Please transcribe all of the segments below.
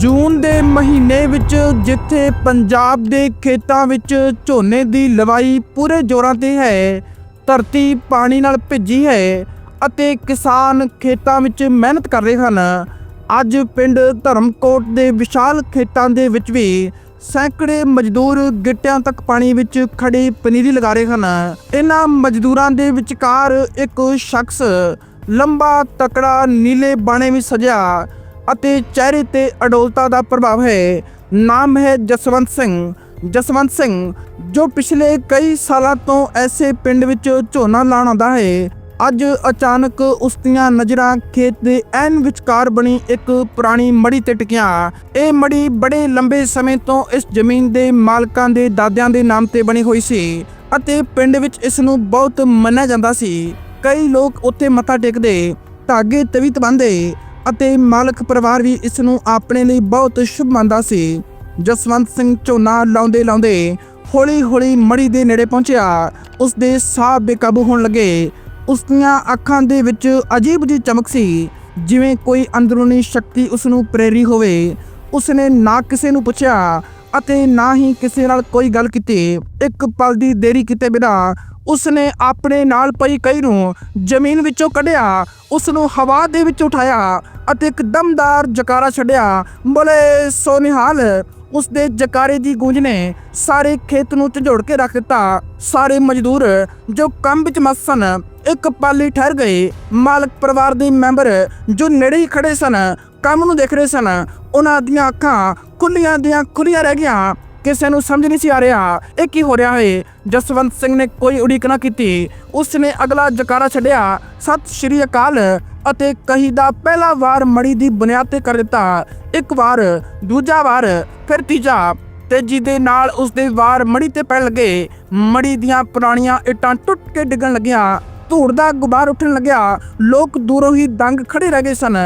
ਜੂਨ ਦੇ ਮਹੀਨੇ ਵਿੱਚ ਜਿੱਥੇ ਪੰਜਾਬ ਦੇ ਖੇਤਾਂ ਵਿੱਚ ਝੋਨੇ ਦੀ ਲਵਾਈ ਪੂਰੇ ਜ਼ੋਰਾਂ ਤੇ ਹੈ, ਧਰਤੀ ਪਾਣੀ ਨਾਲ ਭਿੱਜੀ ਹੈ ਅਤੇ ਕਿਸਾਨ ਖੇਤਾਂ ਵਿੱਚ ਮਿਹਨਤ ਕਰ ਰਹੇ ਹਨ। ਅੱਜ ਪਿੰਡ ਧਰਮਕੋਟ ਦੇ ਵਿਸ਼ਾਲ ਖੇਤਾਂ ਦੇ ਵਿੱਚ ਵੀ ਸੈਂਕੜੇ ਮਜ਼ਦੂਰ ਗਿੱਟਿਆਂ ਤੱਕ ਪਾਣੀ ਵਿੱਚ ਖੜੀ ਪਨੀਰੀ ਲਗਾ ਰਹੇ ਹਨ। ਇਹਨਾਂ ਮਜ਼ਦੂਰਾਂ ਦੇ ਵਿਚਕਾਰ ਇੱਕ ਸ਼ਖਸ ਲੰਬਾ ਤਕੜਾ ਨੀਲੇ ਬਾਣੇ ਵਿੱਚ ਸਜਿਆ। ਅਤੇ ਚਿਹਰੇ ਤੇ ਅਡੋਲਤਾ ਦਾ ਪ੍ਰਭਾਵ ਹੈ। ਨਾਮ ਹੈ ਜਸਵੰਤ ਸਿੰਘ। ਜਸਵੰਤ ਸਿੰਘ, ਜੋ ਪਿਛਲੇ ਕਈ ਸਾਲਾਂ ਤੋਂ ਐਸੇ ਪਿੰਡ ਵਿੱਚ ਝੋਨਾ ਲਾਉਣ ਆਉਂਦਾ ਹੈ। ਅੱਜ ਅਚਾਨਕ ਉਸ ਦੀਆਂ ਨਜ਼ਰਾਂ ਖੇਤ ਦੇ ਐਨ ਵਿਚਕਾਰ ਬਣੀ ਇੱਕ ਪੁਰਾਣੀ ਮੜੀ ਤੇ ਟਿਕੀਆਂ। ਇਹ ਮੜੀ ਬੜੇ ਲੰਬੇ ਸਮੇਂ ਤੋਂ ਇਸ ਜ਼ਮੀਨ ਦੇ ਮਾਲਕਾਂ ਦੇ ਦਾਦਿਆਂ ਦੇ ਨਾਮ ਤੇ ਬਣੀ ਹੋਈ ਸੀ ਅਤੇ ਪਿੰਡ ਵਿੱਚ ਇਸ ਨੂੰ ਬਹੁਤ ਮੰਨਿਆ ਜਾਂਦਾ ਸੀ। ਕਈ ਲੋਕ ਉੱਥੇ ਮੱਥਾ ਟੇਕਦੇ, ਧਾਗੇ ਤਵੀਤ ਬੰਨ੍ਹਦੇ ਅਤੇ ਮਾਲਕ ਪਰਿਵਾਰ ਵੀ ਇਸ ਨੂੰ ਆਪਣੇ ਲਈ ਬਹੁਤ ਸ਼ੁਭ ਮੰਨਦਾ ਸੀ। ਜਸਵੰਤ ਸਿੰਘ ਝੋਨਾ ਲਾਉਂਦੇ ਲਾਉਂਦੇ ਹੌਲੀ ਹੌਲੀ ਮੜੀ ਦੇ ਨੇੜੇ ਪਹੁੰਚਿਆ। ਉਸ ਦੇ ਸਾਹ ਬੇਕਾਬੂ ਹੋਣ ਲੱਗੇ। ਉਸ ਦੀਆਂ ਅੱਖਾਂ ਦੇ ਵਿੱਚ ਅਜੀਬ ਜਿਹੀ ਚਮਕ ਸੀ। ਜਿਵੇਂ ਕੋਈ ਅੰਦਰੂਨੀ ਸ਼ਕਤੀ ਉਸ ਨੂੰ ਪ੍ਰੇਰੀ ਹੋਵੇ। ਉਸ ਨੇ ਨਾ ਕਿਸੇ ਨੂੰ ਪੁੱਛਿਆ ਅਤੇ ਨਾ ਹੀ ਕਿਸੇ ਨਾਲ ਕੋਈ ਗੱਲ ਕੀਤੀ। ਇੱਕ ਪਲ ਦੀ ਦੇਰੀ ਕੀਤੇ ਬਿਨਾਂ ਉਸ ਨੇ ਆਪਣੇ ਨਾਲ ਪਈ ਕਈ ਨੂੰ ਜ਼ਮੀਨ ਵਿੱਚੋਂ ਕੱਢਿਆ ਉਸ ਨੂੰ ਹਵਾ ਦੇ ਵਿੱਚ ਉਠਾਇਆ ਅਤੇ ਇੱਕ ਦਮਦਾਰ ਜਕਾਰਾ ਛੱਡਿਆ। ਬੋਲੇ, ਸੋਨਿਹਾਲ ਉਸ ਦੇ ਜਕਾਰੇ ਦੀ ਗੂੰਜ ਨੇ ਸਾਰੇ ਖੇਤ ਨੂੰ ਝੰਜੋੜ ਕੇ ਰੱਖ ਦਿੱਤਾ। ਸਾਰੇ ਮਜ਼ਦੂਰ ਜੋ ਕੰਮ ਵਿੱਚ ਮਸਤ ਸਨ, ਇੱਕ ਪਾਲੀ ਠਹਿਰ ਗਏ। ਮਾਲਕ ਪਰਿਵਾਰ ਦੇ ਮੈਂਬਰ ਜੋ ਨੇੜੇ ਹੀ ਖੜੇ ਸਨ, ਕੰਮ ਨੂੰ ਦੇਖ ਰਹੇ ਸਨ, ਉਹਨਾਂ ਦੀਆਂ ਅੱਖਾਂ ਖੁੱਲੀਆਂ ਦੀਆਂ ਖੁੱਲੀਆਂ ਰਹਿ ਗਈਆਂ। ਕਿਸੇ ਨੂੰ ਸਮਝ ਨਹੀਂ ਸੀ ਆ ਰਿਹਾ। ਇਹ ਕੀ ਹੋ ਰਿਹਾ ਹੈ? ਜਸਵੰਤ ਸਿੰਘ ਨੇ ਕੋਈ ਉਡੀਕ ਨਾ ਕੀਤੀ। ਉਸ ਨੇ ਅਗਲਾ ਜਕਾਰਾ ਛੱਡਿਆ। ਸਤਿ ਸ਼੍ਰੀ ਅਕਾਲ ਅਤੇ ਕਹੀ ਦਾ ਪਹਿਲਾ ਵਾਰ ਮੜੀ ਦੀ ਬੁਨਿਆਦ ਤੇ ਕਰ ਦਿੱਤਾ। ਇੱਕ ਵਾਰ, ਦੂਜਾ ਵਾਰ, ਫਿਰ ਤੀਜਾ। ਤੇਜ਼ੀ ਦੇ ਨਾਲ ਉਸ ਦੇ ਵਾਰ ਮੜੀ ਤੇ ਪੈਣ ਲੱਗੇ। ਮੜੀ ਦੀਆਂ ਪੁਰਾਣੀਆਂ ਇੱਟਾਂ ਟੁੱਟ ਕੇ ਡਿੱਗਣ ਲੱਗੀਆਂ। ਧੂੜ ਦਾ ਗੁਬਾਰ ਉੱਠਣ ਲੱਗਿਆ। ਲੋਕ ਦੂਰੋਂ ਹੀ ਦੰਗ ਖੜੇ ਰਹਿ ਗਏ ਸਨ।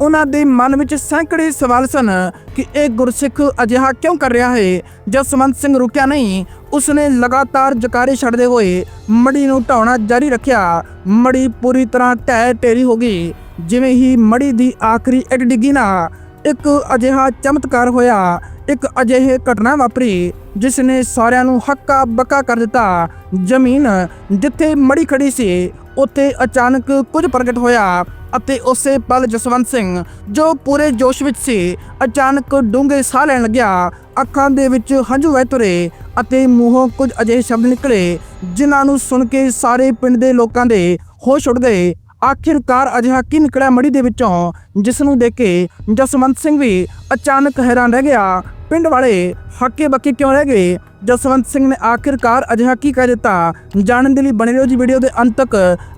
ਉਹਨਾਂ ਦੇ ਮਨ ਵਿੱਚ ਸੈਂਕੜੇ ਸਵਾਲ ਸਨ ਕਿ ਇਹ ਗੁਰਸਿੱਖ ਅਜਿਹਾ ਕਿਉਂ ਕਰ ਰਿਹਾ ਹੈ? ਜਸਵੰਤ ਸਿੰਘ ਰੁਕਿਆ ਨਹੀਂ, ਉਸਨੇ ਲਗਾਤਾਰ ਜਕਾਰੇ ਛੱਡਦੇ ਹੋਏ ਮੜੀ ਨੂੰ ਢਾਉਣਾ ਜਾਰੀ ਰੱਖਿਆ। ਮੜੀ ਪੂਰੀ ਤਰ੍ਹਾਂ ਢਹਿ ਢੇਰੀ ਹੋ ਗਈ। ਜਿਵੇਂ ਹੀ ਮੜੀ ਦੀ ਆਖਰੀ ਇੱਟ ਡਿੱਗੀ ਨਾ, ਇੱਕ ਅਜਿਹਾ ਚਮਤਕਾਰ ਹੋਇਆ ਇੱਕ ਅਜਿਹੇ ਘਟਨਾ ਵਾਪਰੀ ਜਿਸ ਨੇ ਸਾਰਿਆਂ ਨੂੰ ਹੱਕਾ ਬੱਕਾ ਕਰ ਦਿੱਤਾ। ਜ਼ਮੀਨ ਜਿੱਥੇ ਮੜੀ ਖੜੀ ਸੀ, ਉੱਥੇ ਅਚਾਨਕ ਕੁਝ ਪ੍ਰਗਟ ਹੋਇਆ ਅਤੇ ਉਸੇ ਪਲ ਜਸਵੰਤ ਸਿੰਘ, ਜੋ ਪੂਰੇ ਜੋਸ਼ ਵਿੱਚ ਸੀ, ਅਚਾਨਕ ਡੂੰਘੇ ਸਾਹ ਲੈਣ ਲੱਗਿਆ। ਅੱਖਾਂ ਦੇ ਵਿੱਚ ਹੰਝੂ ਵਹਿ ਤੁਰੇ ਅਤੇ ਮੂੰਹੋਂ ਕੁਝ ਅਜਿਹੇ ਸ਼ਬਦ ਨਿਕਲੇ, ਜਿਨ੍ਹਾਂ ਨੂੰ ਸੁਣ ਕੇ ਸਾਰੇ ਪਿੰਡ ਦੇ ਲੋਕਾਂ ਦੇ ਹੋਸ਼ ਉੱਡ ਗਏ। ਆਖਿਰਕਾਰ ਅਜਿਹਾ ਕੀ ਨਿਕਲਿਆ ਮੜੀ ਦੇ ਵਿੱਚੋਂ, ਜਿਸ ਨੂੰ ਦੇਖ ਕੇ ਜਸਵੰਤ ਸਿੰਘ ਵੀ ਅਚਾਨਕ ਹੈਰਾਨ ਰਹਿ ਗਿਆ ਪਿੰਡ ਵਾਲੇ ਹੱਕੇ ਬੱਕੇ ਕਿਉਂ ਰਹਿ ਗਏ? ਜਸਵੰਤ ਸਿੰਘ ਨੇ ਆਖਿਰਕਾਰ ਅਜਿਹਾ ਕੀ ਕਹਿ ਦਿੱਤਾ? ਜਾਣਨ ਦੇ ਲਈ ਬਣੇ ਰਹੋ ਜੀ ਵੀਡੀਓ ਦੇ ਅੰਤ ਤੱਕ।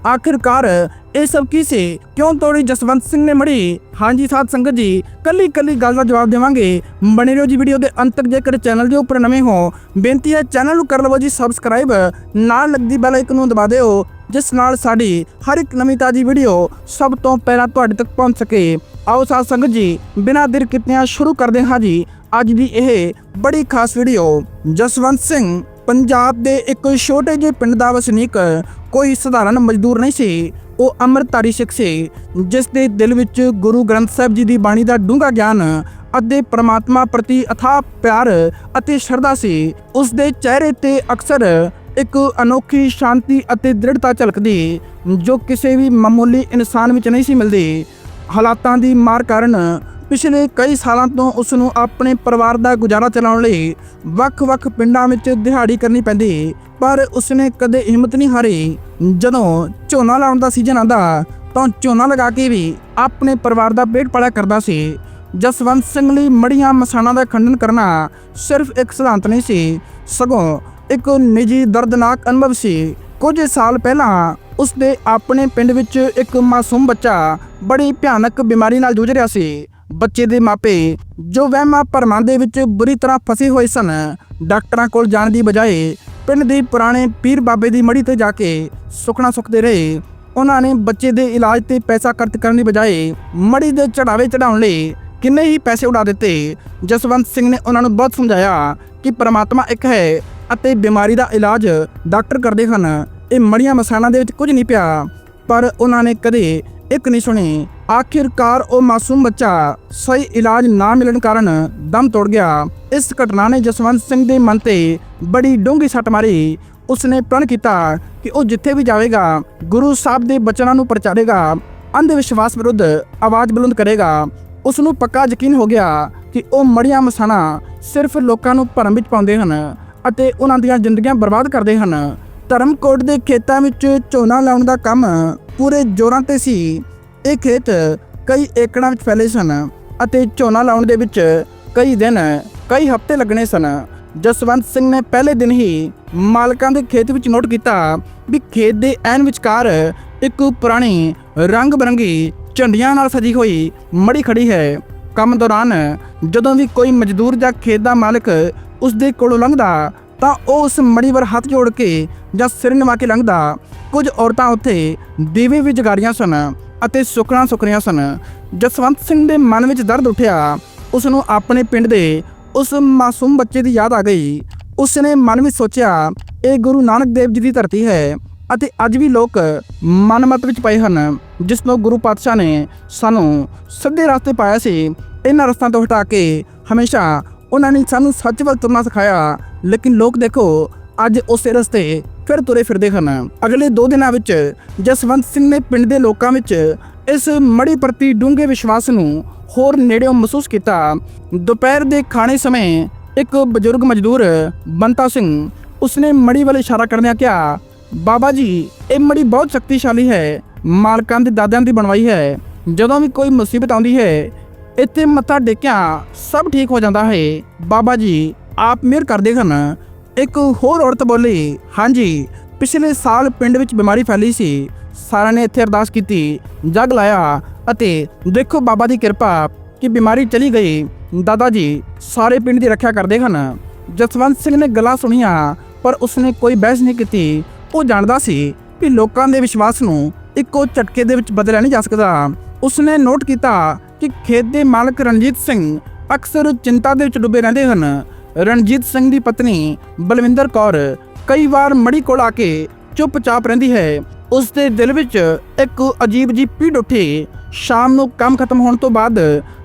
ਆਖਿਰਕਾਰ ਇਹ ਸਭ ਕੀ ਕਿਉਂ ਤੋੜੀ ਜਸਵੰਤ ਸਿੰਘ ਨੇ ਮੜੀ? ਹਾਂਜੀ ਸਾਧ ਸੰਗਤ ਜੀ ਕੱਲੀ ਕੱਲੀ ਗੱਲ ਦਾ ਜਵਾਬ ਦੇਵਾਂਗੇ। ਬਣੇ ਰਹੋ ਜੀ ਵੀਡੀਓ ਦੇ ਅੰਤ ਤੱਕ ਜੇਕਰ ਚੈਨਲ ਦੇ ਉੱਪਰ ਨਵੇਂ ਹੋ, ਬੇਨਤੀ ਹੈ ਚੈਨਲ ਨੂੰ ਕਰ ਲਵੋ ਜੀ ਸਬਸਕ੍ਰਾਈਬ ਨਾਲ ਲੱਗਦੀ ਬੈਲ ਆਈਕਨ ਨੂੰ ਦਬਾ ਦਿਓ, ਜਿਸ ਨਾਲ ਸਾਡੀ ਹਰ ਇੱਕ ਨਵੀਂ ਤਾਜੀ ਵੀਡੀਓ ਸਭ ਤੋਂ ਪਹਿਲਾਂ ਤੁਹਾਡੇ ਤੱਕ ਪਹੁੰਚ ਸਕੇ। ਆਓ ਸਾਥ ਸੰਗਤ ਜੀ, ਬਿਨਾਂ ਦੇਰ ਕੀਤਿਆਂ ਸ਼ੁਰੂ ਕਰਦੇ ਹਾਂ ਜੀ। ਅੱਜ ਦੀ ਇਹ ਬੜੀ ਖਾਸ ਵੀਡੀਓ ਜਸਵੰਤ ਸਿੰਘ, ਪੰਜਾਬ ਦੇ ਇੱਕ ਛੋਟੇ ਜਿਹੇ ਪਿੰਡ ਦਾ ਵਸਨੀਕ, ਕੋਈ ਸਧਾਰਨ ਮਜ਼ਦੂਰ ਨਹੀਂ ਸੀ। ਉਹ ਅੰਮ੍ਰਿਤਧਾਰੀ ਸਿੱਖ ਸੀ, ਜਿਸ ਦੇ ਦਿਲ ਵਿੱਚ ਗੁਰੂ ਗ੍ਰੰਥ ਸਾਹਿਬ ਜੀ ਦੀ ਬਾਣੀ ਦਾ ਡੂੰਘਾ ਗਿਆਨ ਅਤੇ ਪ੍ਰਮਾਤਮਾ ਪ੍ਰਤੀ ਅਥਾਹ ਪਿਆਰ ਅਤੇ ਸ਼ਰਧਾ ਸੀ। ਉਸ ਦੇ ਚਿਹਰੇ ਤੇ ਅਕਸਰ ਇੱਕ ਅਨੋਖੀ ਸ਼ਾਂਤੀ ਅਤੇ ਦ੍ਰਿੜਤਾ ਝਲਕਦੀ, ਜੋ ਕਿਸੇ ਵੀ ਮਾਮੂਲੀ ਇਨਸਾਨ ਵਿੱਚ ਨਹੀਂ ਸੀ ਮਿਲਦੀ। ਹਾਲਾਤਾਂ ਦੀ ਮਾਰ ਕਾਰਨ ਪਿਛਲੇ ਕਈ ਸਾਲਾਂ ਤੋਂ ਉਸ ਨੂੰ ਆਪਣੇ ਪਰਿਵਾਰ ਦਾ ਗੁਜ਼ਾਰਾ ਚਲਾਉਣ ਲਈ ਵੱਖ-ਵੱਖ ਪਿੰਡਾਂ ਵਿੱਚ ਦਿਹਾੜੀ ਕਰਨੀ ਪੈਂਦੀ, ਪਰ ਉਸਨੇ ਕਦੇ ਹਿੰਮਤ ਨਹੀਂ ਹਾਰੀ। ਜਦੋਂ ਝੋਨਾ ਲਾਉਣ ਦਾ ਸੀਜ਼ਨ ਆਂਦਾ ਤਾਂ ਝੋਨਾ ਲਗਾ ਕੇ ਵੀ ਆਪਣੇ ਪਰਿਵਾਰ ਦਾ ਪੇਟ ਪਾਲਿਆ ਕਰਦਾ ਸੀ। ਜਸਵੰਤ ਸਿੰਘ ਲਈ ਮੜੀਆਂ ਮਸਾਣਾ ਦਾ ਖੰਡਨ ਕਰਨਾ ਸਿਰਫ ਇੱਕ ਸਿਧਾਂਤ ਨਹੀਂ ਸੀ, ਸਗੋਂ ਇੱਕ ਨਿੱਜੀ ਦਰਦਨਾਕ ਅਨੁਭਵ ਸੀ। ਕੁਝ ਸਾਲ ਪਹਿਲਾਂ ਉਸਦੇ ਆਪਣੇ ਪਿੰਡ ਵਿੱਚ ਇੱਕ ਮਾਸੂਮ ਬੱਚਾ ਬੜੀ ਭਿਆਨਕ ਬਿਮਾਰੀ ਨਾਲ ਜੂਝ ਰਿਹਾ ਸੀ। ਬੱਚੇ ਦੇ ਮਾਪੇ ਜੋ ਵਹਿਮਾਂ ਭਰਮਾਂ ਦੇ ਵਿੱਚ ਬੁਰੀ ਤਰ੍ਹਾਂ ਫਸੇ ਹੋਏ ਸਨ, ਡਾਕਟਰਾਂ ਕੋਲ ਜਾਣ ਦੀ ਬਜਾਏ ਪਿੰਡ ਦੇ ਪੁਰਾਣੇ ਪੀਰ ਬਾਬੇ ਦੀ ਮੜੀ ਤੇ ਜਾ ਕੇ ਸੁਖਣਾ ਸੁਖਦੇ ਰਹੇ। ਉਹਨਾਂ ਨੇ ਬੱਚੇ ਦੇ ਇਲਾਜ ਤੇ ਪੈਸਾ ਖਰਚ ਕਰਨ ਦੀ ਬਜਾਏ ਮੜੀ ਦੇ ਚੜਾਵੇ ਚੜਾਉਣ ਲਈ ਕਿੰਨੇ ਹੀ ਪੈਸੇ ਉਡਾ ਦਿੱਤੇ। ਜਸਵੰਤ ਸਿੰਘ ਨੇ ਉਹਨਾਂ ਨੂੰ ਬਹੁਤ ਸਮਝਾਇਆ ਕਿ ਪਰਮਾਤਮਾ ਇੱਕ ਹੈ ਅਤੇ ਬਿਮਾਰੀ ਦਾ ਇਲਾਜ ਡਾਕਟਰ ਕਰਦੇ ਹਨ। ਇਹ ਮੜੀਆਂ ਮਸਾਣਾ ਦੇ ਵਿੱਚ ਕੁਝ ਨਹੀਂ ਪਿਆ, ਪਰ ਉਹਨਾਂ ਨੇ ਕਦੇ ਇੱਕ ਨਹੀਂ ਸੁਣੀ ਆਖਿਰਕਾਰ ਉਹ ਮਾਸੂਮ ਬੱਚਾ ਸਹੀ ਇਲਾਜ ਨਾ ਮਿਲਣ ਕਾਰਨ ਦਮ ਤੋੜ ਗਿਆ। ਇਸ ਘਟਨਾ ਨੇ ਜਸਵੰਤ ਸਿੰਘ ਦੇ ਮਨ ਤੇ ਬੜੀ ਡੂੰਘੀ ਸੱਟ ਮਾਰੀ। ਉਸਨੇ ਪ੍ਰਣ ਕੀਤਾ ਕਿ ਉਹ ਜਿੱਥੇ ਵੀ ਜਾਵੇਗਾ, ਗੁਰੂ ਸਾਹਿਬ ਦੇ ਬਚਨਾਂ ਨੂੰ ਪ੍ਰਚਾਰੇਗਾ ਅੰਧ ਵਿਸ਼ਵਾਸ ਵਿਰੁੱਧ ਆਵਾਜ਼ ਬੁਲੰਦ ਕਰੇਗਾ। ਉਸ ਨੂੰ ਪੱਕਾ ਯਕੀਨ ਹੋ ਗਿਆ ਕਿ ਉਹ ਮੜੀਆਂ ਮਸਾਣਾ ਸਿਰਫ ਲੋਕਾਂ ਨੂੰ ਭਰਮ ਵਿੱਚ ਪਾਉਂਦੇ ਹਨ ਅਤੇ ਉਹਨਾਂ ਦੀਆਂ ਜ਼ਿੰਦਗੀਆਂ ਬਰਬਾਦ ਕਰਦੇ ਹਨ। ਧਰਮਕੋਟ ਦੇ ਖੇਤਾਂ ਵਿੱਚ ਝੋਨਾ ਲਾਉਣ ਦਾ ਕੰਮ ਪੂਰੇ ਜ਼ੋਰਾਂ ਤੇ ਸੀ। ਇਹ ਖੇਤ ਕਈ ਏਕੜਾਂ ਵਿੱਚ ਫੈਲੇ ਸਨ ਅਤੇ ਝੋਨਾ ਲਾਉਣ ਦੇ ਵਿੱਚ ਕਈ ਦਿਨ, ਕਈ ਹਫ਼ਤੇ ਲੱਗਣੇ ਸਨ। ਜਸਵੰਤ ਸਿੰਘ ਨੇ ਪਹਿਲੇ ਦਿਨ ਹੀ ਮਾਲਕਾਂ ਦੇ ਖੇਤ ਵਿੱਚ ਨੋਟ ਕੀਤਾ ਵੀ ਖੇਤ ਦੇ ਐਨ ਵਿਚਕਾਰ ਇੱਕ ਪੁਰਾਣੀ ਰੰਗ ਬਰੰਗੀ ਝੰਡੀਆਂ ਨਾਲ ਸਜੀ ਹੋਈ ਮੜੀ ਖੜੀ ਹੈ। ਕੰਮ ਦੌਰਾਨ ਜਦੋਂ ਵੀ ਕੋਈ ਮਜ਼ਦੂਰ ਜਾਂ ਖੇਤ ਦਾ ਮਾਲਕ ਉਸ ਦੇ ਕੋਲੋਂ ਲੰਘਦਾ, ਤਾਂ ਉਹ ਉਸ ਮੜੀ ਵੱਲ ਹੱਥ ਜੋੜ ਕੇ ਜਾਂ ਸਿਰ ਨਿਵਾ ਕੇ ਲੰਘਦਾ। ਕੁਝ ਔਰਤਾਂ ਉੱਥੇ ਦੀਵੇ ਵੀ ਜਗਾਰੀਆਂ ਸਨ। ਅਤੇ ਸੁੱਕਣਾ ਸੁੱਕਰੀਆਂ ਸਨ। ਜਸਵੰਤ ਸਿੰਘ ਦੇ ਮਨ ਵਿੱਚ ਦਰਦ ਉੱਠਿਆ ਉਸ ਨੂੰ ਆਪਣੇ ਪਿੰਡ ਦੇ ਉਸ ਮਾਸੂਮ ਬੱਚੇ ਦੀ ਯਾਦ ਆ ਗਈ। ਉਸ ਨੇ ਮਨ ਵਿੱਚ ਸੋਚਿਆ, ਇਹ ਗੁਰੂ ਨਾਨਕ ਦੇਵ ਜੀ ਦੀ ਧਰਤੀ ਹੈ ਅਤੇ ਅੱਜ ਵੀ ਲੋਕ ਮਨਮਤ ਵਿੱਚ ਪਏ ਹਨ, ਜਿਸ ਨੂੰ ਗੁਰੂ ਪਾਤਸ਼ਾਹ ਨੇ ਸਾਨੂੰ ਸਿੱਧੇ ਰਸਤੇ ਪਾਇਆ ਸੀ। ਇਹਨਾਂ ਰਸਤਿਆਂ ਤੋਂ ਹਟਾ ਕੇ ਹਮੇਸ਼ਾ ਉਹਨਾਂ ਨੇ ਸਾਨੂੰ ਸੱਚ ਵੱਲ ਤੁਰਨਾ ਸਿਖਾਇਆ, ਲੇਕਿਨ ਲੋਕ ਦੇਖੋ ਅੱਜ ਉਸੇ ਰਸਤੇ ਫਿਰ ਤੁਰੇ ਫਿਰਦੇ ਹਨ। ਅਗਲੇ 2 ਦਿਨਾਂ ਵਿੱਚ ਜਸਵੰਤ ਸਿੰਘ ਨੇ ਪਿੰਡ ਦੇ ਲੋਕਾਂ ਵਿੱਚ ਇਸ ਮੜੀ ਪ੍ਰਤੀ ਡੂੰਘੇ ਵਿਸ਼ਵਾਸ ਨੂੰ ਹੋਰ ਨੇੜਿਓਂ ਮਹਿਸੂਸ ਕੀਤਾ। ਦੁਪਹਿਰ ਦੇ ਖਾਣੇ ਸਮੇਂ ਇੱਕ ਬਜ਼ੁਰਗ ਮਜ਼ਦੂਰ ਬੰਤਾ ਸਿੰਘ ਉਸਨੇ ਮੜੀ ਵੱਲ ਇਸ਼ਾਰਾ ਕਰਦਿਆਂ ਕਿਹਾ, ਬਾਬਾ ਜੀ, ਇਹ ਮੜੀ ਬਹੁਤ ਸ਼ਕਤੀਸ਼ਾਲੀ ਹੈ। ਮਾਲਕਾਂ ਦੇ ਦਾਦਿਆਂ ਦੀ ਬਣਵਾਈ ਹੈ। ਜਦੋਂ ਵੀ ਕੋਈ ਮੁਸੀਬਤ ਆਉਂਦੀ ਹੈ, ਇੱਥੇ ਮੱਥਾ ਟੇਕਿਆ ਸਭ ਠੀਕ ਹੋ ਜਾਂਦਾ ਹੈ। ਬਾਬਾ ਜੀ, ਆਪ ਮਿਹਰ ਕਰਦੇ ਹਨ। ਇੱਕ ਹੋਰ ਔਰਤ ਬੋਲੀ, ਹਾਂਜੀ, ਪਿਛਲੇ ਸਾਲ ਪਿੰਡ ਵਿੱਚ ਬਿਮਾਰੀ ਫੈਲੀ ਸੀ। ਸਾਰਿਆਂ ਨੇ ਇੱਥੇ ਅਰਦਾਸ ਕੀਤੀ, ਜਗ ਲਾਇਆ ਅਤੇ ਦੇਖੋ ਬਾਬਾ ਦੀ ਕਿਰਪਾ ਕਿ ਬਿਮਾਰੀ ਚਲੀ ਗਈ। ਦਾਦਾ ਜੀ, ਸਾਰੇ ਪਿੰਡ ਦੀ ਰੱਖਿਆ ਕਰਦੇ ਹਨ। ਜਸਵੰਤ ਸਿੰਘ ਨੇ ਗੱਲਾਂ ਸੁਣੀਆਂ, ਪਰ ਉਸਨੇ ਕੋਈ ਬਹਿਸ ਨਹੀਂ ਕੀਤੀ। ਉਹ ਜਾਣਦਾ ਸੀ ਕਿ ਲੋਕਾਂ ਦੇ ਵਿਸ਼ਵਾਸ ਨੂੰ ਇੱਕੋ ਝਟਕੇ ਦੇ ਵਿੱਚ ਬਦਲਿਆ ਨਹੀਂ ਜਾ ਸਕਦਾ। ਉਸਨੇ ਨੋਟ ਕੀਤਾ ਕਿ ਖੇਤ ਦੇ ਮਾਲਕ ਰਣਜੀਤ ਸਿੰਘ ਅਕਸਰ ਚਿੰਤਾ ਦੇ ਵਿੱਚ ਡੁੱਬੇ ਰਹਿੰਦੇ ਹਨ। ਰਣਜੀਤ ਸਿੰਘ ਦੀ ਪਤਨੀ ਬਲਵਿੰਦਰ ਕੌਰ ਕਈ ਵਾਰ ਮੜੀ ਕੋਲ ਆ ਕੇ ਚੁੱਪਚਾਪ ਰਹਿੰਦੀ ਹੈ। ਉਸ ਦੇ ਦਿਲ ਵਿੱਚ ਇੱਕ ਅਜੀਬ ਜੀ ਪੀੜ ਉੱਠੀ। ਸ਼ਾਮ ਨੂੰ ਕੰਮ ਖਤਮ ਹੋਣ ਤੋਂ ਬਾਅਦ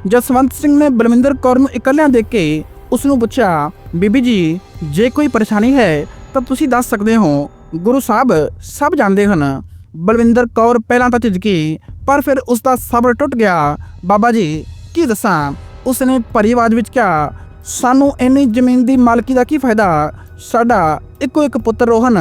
ਜਸਵੰਤ ਸਿੰਘ ਨੇ ਬਲਵਿੰਦਰ ਕੌਰ ਨੂੰ ਇਕੱਲਿਆਂ ਦੇਖ ਕੇ ਉਸ ਨੂੰ ਪੁੱਛਿਆ, ਬੀਬੀ ਜੀ, ਜੇ ਕੋਈ ਪਰੇਸ਼ਾਨੀ ਹੈ ਤਾਂ ਤੁਸੀਂ ਦੱਸ ਸਕਦੇ ਹੋ। ਗੁਰੂ ਸਾਹਿਬ ਸਭ ਜਾਣਦੇ ਹਨ। ਬਲਵਿੰਦਰ ਕੌਰ ਪਹਿਲਾਂ ਤਾਂ ਝਿਜਕੀ, ਪਰ ਫਿਰ ਉਸ ਦਾ ਸਬਰ ਟੁੱਟ ਗਿਆ। ਬਾਬਾ ਜੀ, ਕੀ ਦੱਸਾਂ? ਉਸਨੇ ਭਰੀ ਆਵਾਜ਼ ਵਿੱਚ ਕਿਹਾ ਸਾਨੂੰ ਇੰਨੀ ਜ਼ਮੀਨ ਦੀ ਮਾਲਕੀ ਦਾ ਕੀ ਫਾਇਦਾ? ਸਾਡਾ ਇੱਕੋ ਇੱਕ ਪੁੱਤਰ ਰੋਹਨ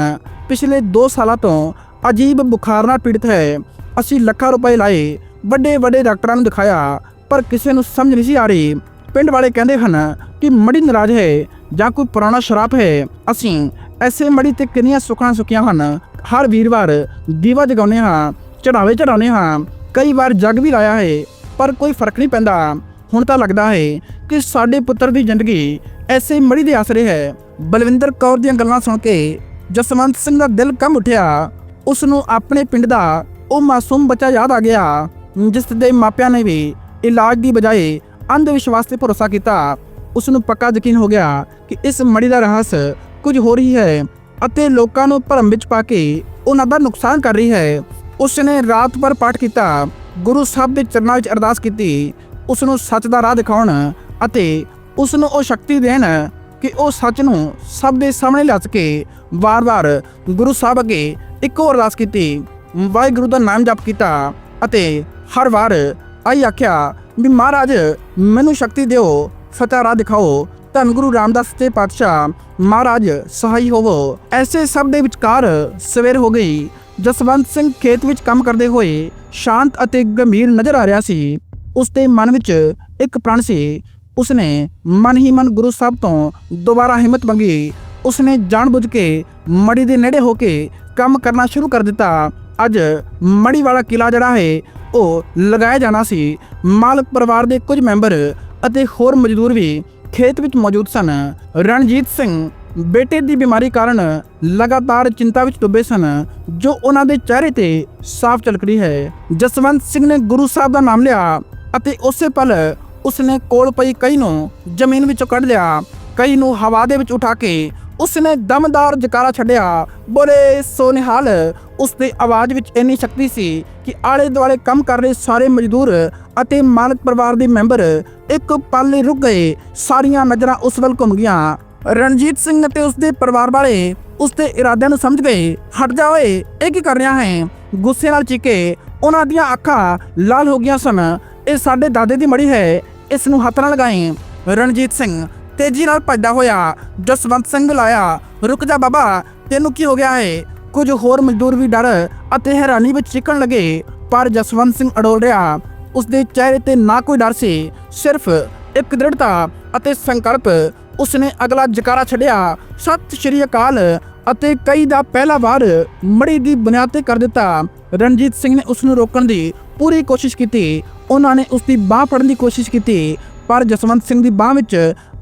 ਪਿਛਲੇ 2 ਸਾਲਾਂ ਤੋਂ ਅਜੀਬ ਬੁਖਾਰ ਨਾਲ ਪੀੜਤ ਹੈ। ਅਸੀਂ ਲੱਖਾਂ ਰੁਪਏ ਲਾਏ, ਵੱਡੇ ਵੱਡੇ ਡਾਕਟਰਾਂ ਨੂੰ ਦਿਖਾਇਆ, ਪਰ ਕਿਸੇ ਨੂੰ ਸਮਝ ਨਹੀਂ ਸੀ ਆ ਰਹੀ। ਪਿੰਡ ਵਾਲੇ ਕਹਿੰਦੇ ਹਨ ਕਿ ਮੜੀ ਨਾਰਾਜ਼ ਹੈ ਜਾਂ ਕੋਈ ਪੁਰਾਣਾ ਸ਼ਰਾਪ ਹੈ। ਅਸੀਂ ਐਸੇ ਮੜੀ ਤੇ ਕਿੰਨੀਆਂ ਸੁੱਖਾਂ ਸੁੱਕੀਆਂ ਹਨ। ਹਰ ਵੀਰਵਾਰ ਦੀਵਾ ਜਗਾਉਂਦੇ ਹਾਂ ਚੜਾਵੇ ਚੜਾਉਂਦੇ ਹਾਂ। ਕਈ ਵਾਰ ਜਗ ਵੀ ਲਾਇਆ ਹੈ, ਪਰ ਕੋਈ ਫ਼ਰਕ ਨਹੀਂ ਪੈਂਦਾ। ਹੁਣ ਤਾਂ ਲੱਗਦਾ ਹੈ ਕਿ ਸਾਡੇ ਪੁੱਤਰ ਦੀ ਜ਼ਿੰਦਗੀ ਐਸੇ ਮੜੀ ਦੇ ਆਸਰੇ ਹੈ। ਬਲਵਿੰਦਰ ਕੌਰ ਦੀਆਂ ਗੱਲਾਂ ਸੁਣ ਕੇ ਜਸਵੰਤ ਸਿੰਘ ਦਾ ਦਿਲ ਕੰਬ ਉੱਠਿਆ। ਉਸ ਨੂੰ ਆਪਣੇ ਪਿੰਡ ਦਾ ਉਹ ਮਾਸੂਮ ਬੱਚਾ ਯਾਦ ਆ ਗਿਆ, ਜਿਸ ਦੇ ਮਾਪਿਆਂ ਨੇ ਵੀ ਇਲਾਜ ਦੀ ਬਜਾਏ ਅੰਧ ਵਿਸ਼ਵਾਸ ਤੇ ਭਰੋਸਾ ਕੀਤਾ। ਉਸ ਨੂੰ ਪੱਕਾ ਯਕੀਨ ਹੋ ਗਿਆ ਕਿ ਇਸ ਮੜੀ ਦਾ ਰਹੱਸ ਕੁਝ ਹੋ ਰਹੀ ਹੈ ਅਤੇ ਲੋਕਾਂ ਨੂੰ ਭਰਮ ਵਿੱਚ ਪਾ ਕੇ ਉਹਨਾਂ ਦਾ ਨੁਕਸਾਨ ਕਰ ਰਹੀ ਹੈ। ਉਸ ਨੇ ਰਾਤ ਭਰ ਪਾਠ ਕੀਤਾ। ਗੁਰੂ ਸਾਹਿਬ ਦੇ ਚਰਨਾਂ ਵਿੱਚ ਅਰਦਾਸ ਕੀਤੀ ਉਸ ਨੂੰ ਸੱਚ ਦਾ ਰਾਹ ਦਿਖਾਉਣ ਅਤੇ ਉਸ ਨੂੰ ਉਹ ਸ਼ਕਤੀ ਦੇਣ ਕਿ ਉਹ ਸੱਚ ਨੂੰ ਸਭ ਦੇ ਸਾਹਮਣੇ ਲਿਆ ਕੇ ਵਾਰ-ਵਾਰ ਗੁਰੂ ਸਾਹਿਬ ਅੱਗੇ ਇੱਕੋ ਅਰਦਾਸ ਕੀਤੀ। ਵਾਹਿਗੁਰੂ ਦਾ ਨਾਮ ਜਪ ਕੀਤਾ ਅਤੇ ਹਰ ਵਾਰ ਆਈ ਆਖਿਆ ਵੀ ਮਹਾਰਾਜ, ਮੈਨੂੰ ਸ਼ਕਤੀ ਦਿਓ ਫਤਿਹ ਰਾਹ ਦਿਖਾਓ। ਧੰਨ ਗੁਰੂ ਰਾਮਦਾਸ ਤੇ ਪਾਤਸ਼ਾਹ, ਮਹਾਰਾਜ, ਸਹਾਈ ਹੋਵੋ। ਐਸੇ ਸਭ ਦੇ ਵਿਚਕਾਰ ਸਵੇਰ ਹੋ ਗਈ, ਜਸਵੰਤ ਸਿੰਘ ਖੇਤ ਵਿੱਚ ਕੰਮ ਕਰਦੇ ਹੋਏ ਸ਼ਾਂਤ ਅਤੇ ਗੰਭੀਰ ਨਜ਼ਰ ਆ ਰਿਹਾ ਸੀ। ਉਸ ਦੇ ਮਨ ਵਿੱਚ ਇੱਕ ਪ੍ਰਣ ਸੀ। ਉਸਨੇ ਮਨ ਹੀ ਮਨ ਗੁਰੂ ਸਾਹਿਬ ਤੋਂ ਦੁਬਾਰਾ ਹਿੰਮਤ ਮੰਗੀ। ਉਸਨੇ ਜਾਣਬੁੱਝ ਕੇ ਮੜੀ ਦੇ ਨੇੜੇ ਹੋ ਕੇ ਕੰਮ ਕਰਨਾ ਸ਼ੁਰੂ ਕਰ ਦਿੱਤਾ। ਅੱਜ ਮੜੀ ਵਾਲਾ ਕਿਲਾ ਜਿਹੜਾ ਹੈ, ਉਹ ਲਗਾਇਆ ਜਾਣਾ ਸੀ। ਮਾਲਕ ਪਰਿਵਾਰ ਦੇ ਕੁਝ ਮੈਂਬਰ ਅਤੇ ਹੋਰ ਮਜ਼ਦੂਰ ਵੀ ਖੇਤ ਵਿੱਚ ਮੌਜੂਦ ਸਨ। ਰਣਜੀਤ ਸਿੰਘ ਬੇਟੇ ਦੀ ਬਿਮਾਰੀ ਕਾਰਨ ਲਗਾਤਾਰ ਚਿੰਤਾ ਵਿੱਚ ਡੁੱਬੇ ਸਨ, ਜੋ ਉਹਨਾਂ ਦੇ ਚਿਹਰੇ ਤੇ ਸਾਫ਼ ਝਲਕ ਰਹੀ ਹੈ। ਜਸਵੰਤ ਸਿੰਘ ਨੇ ਗੁਰੂ ਸਾਹਿਬ ਦਾ ਨਾਮ ਲਿਆ। ਅਤੇ ਉਸੇ ਪਲ ਉਸਨੇ ਕੋਲ ਪਈ ਕਈ ਨੂੰ ਜ਼ਮੀਨ ਵਿੱਚੋਂ ਕੱਢ ਲਿਆ। ਕਈ ਨੂੰ ਹਵਾ ਦੇ ਵਿੱਚ ਉਠਾ ਕੇ ਉਸਨੇ ਦਮਦਾਰ ਜਕਾਰਾ ਛੱਡਿਆ। ਬੋਲੇ, ਸੋਨਿਹਾਲ, ਉਸਦੀ ਆਵਾਜ਼ ਵਿੱਚ ਇੰਨੀ ਸ਼ਕਤੀ ਸੀ ਕਿ ਆਲੇ ਦੁਆਲੇ ਕੰਮ ਕਰ ਰਹੇ ਸਾਰੇ ਮਜ਼ਦੂਰ ਅਤੇ ਮਾਲਕ ਪਰਿਵਾਰ ਦੇ ਮੈਂਬਰ ਇੱਕ ਪਲ ਲਈ ਰੁਕ ਗਏ। ਸਾਰੀਆਂ ਨਜ਼ਰਾਂ ਉਸ ਵੱਲ ਘੁੰਮ ਗਈਆਂ। ਰਣਜੀਤ ਸਿੰਘ ਅਤੇ ਉਸਦੇ ਪਰਿਵਾਰ ਵਾਲੇ ਉਸਦੇ ਇਰਾਦਿਆਂ ਨੂੰ ਸਮਝ ਗਏ। ਹਟ ਜਾ ਓਏ, ਇਹ ਕੀ ਕਰ ਰਿਹਾ ਹੈ? ਗੁੱਸੇ ਨਾਲ ਚੀਕੇ, ਉਹਨਾਂ ਦੀਆਂ ਅੱਖਾਂ ਲਾਲ ਹੋ ਗਈਆਂ ਸਨ। ਇਹ ਸਾਡੇ ਦਾਦੇ ਦੀ ਮੜੀ ਹੈ। ਇਸ ਨੂੰ ਹੱਥ ਨਾਲ ਲਗਾਏ ਰਣਜੀਤ ਸਿੰਘ, ਤੇਜ਼ੀ ਨਾਲ ਭੱਜਦਾ ਹੋਇਆ, ਜਸਵੰਤ ਸਿੰਘ ਲਾਇਆ, ਰੁਕ ਜਾ ਬਾਬਾ, ਤੈਨੂੰ ਕੀ ਹੋ ਗਿਆ ਹੈ ਕੁਝ ਹੋਰ ਮਜ਼ਦੂਰ ਵੀ ਡਰ ਅਤੇ ਹੈਰਾਨੀ ਵਿੱਚ ਚੀਕਣ ਲੱਗੇ। ਪਰ ਜਸਵੰਤ ਸਿੰਘ ਅੜੋਲ ਰਿਹਾ। ਉਸਦੇ ਚਿਹਰੇ ਤੇ ਨਾ ਕੋਈ ਡਰ ਸੀ, ਸਿਰਫ ਇੱਕ ਦ੍ਰਿੜਤਾ ਅਤੇ ਸੰਕਲਪ। ਉਸਨੇ ਅਗਲਾ ਜਕਾਰਾ ਛੱਡਿਆ। ਸਤਿ ਸ਼੍ਰੀ ਅਕਾਲ ਅਤੇ ਕਈ ਦਾ ਪਹਿਲਾ ਵਾਰ ਮੜੀ ਦੀ ਬੁਨਿਆਦ ਤੇ ਕਰ ਦਿੱਤਾ। ਰਣਜੀਤ ਸਿੰਘ ਨੇ ਉਸ ਨੂੰ ਰੋਕਣ ਦੀ ਪੂਰੀ ਕੋਸ਼ਿਸ਼ ਕੀਤੀ। ਉਹਨਾਂ ਨੇ ਉਸ ਦੀ ਬਾਹ ਫੜਨ ਦੀ ਕੋਸ਼ਿਸ਼ ਕੀਤੀ, ਪਰ ਜਸਵੰਤ ਸਿੰਘ ਦੀ ਬਾਹ ਵਿੱਚ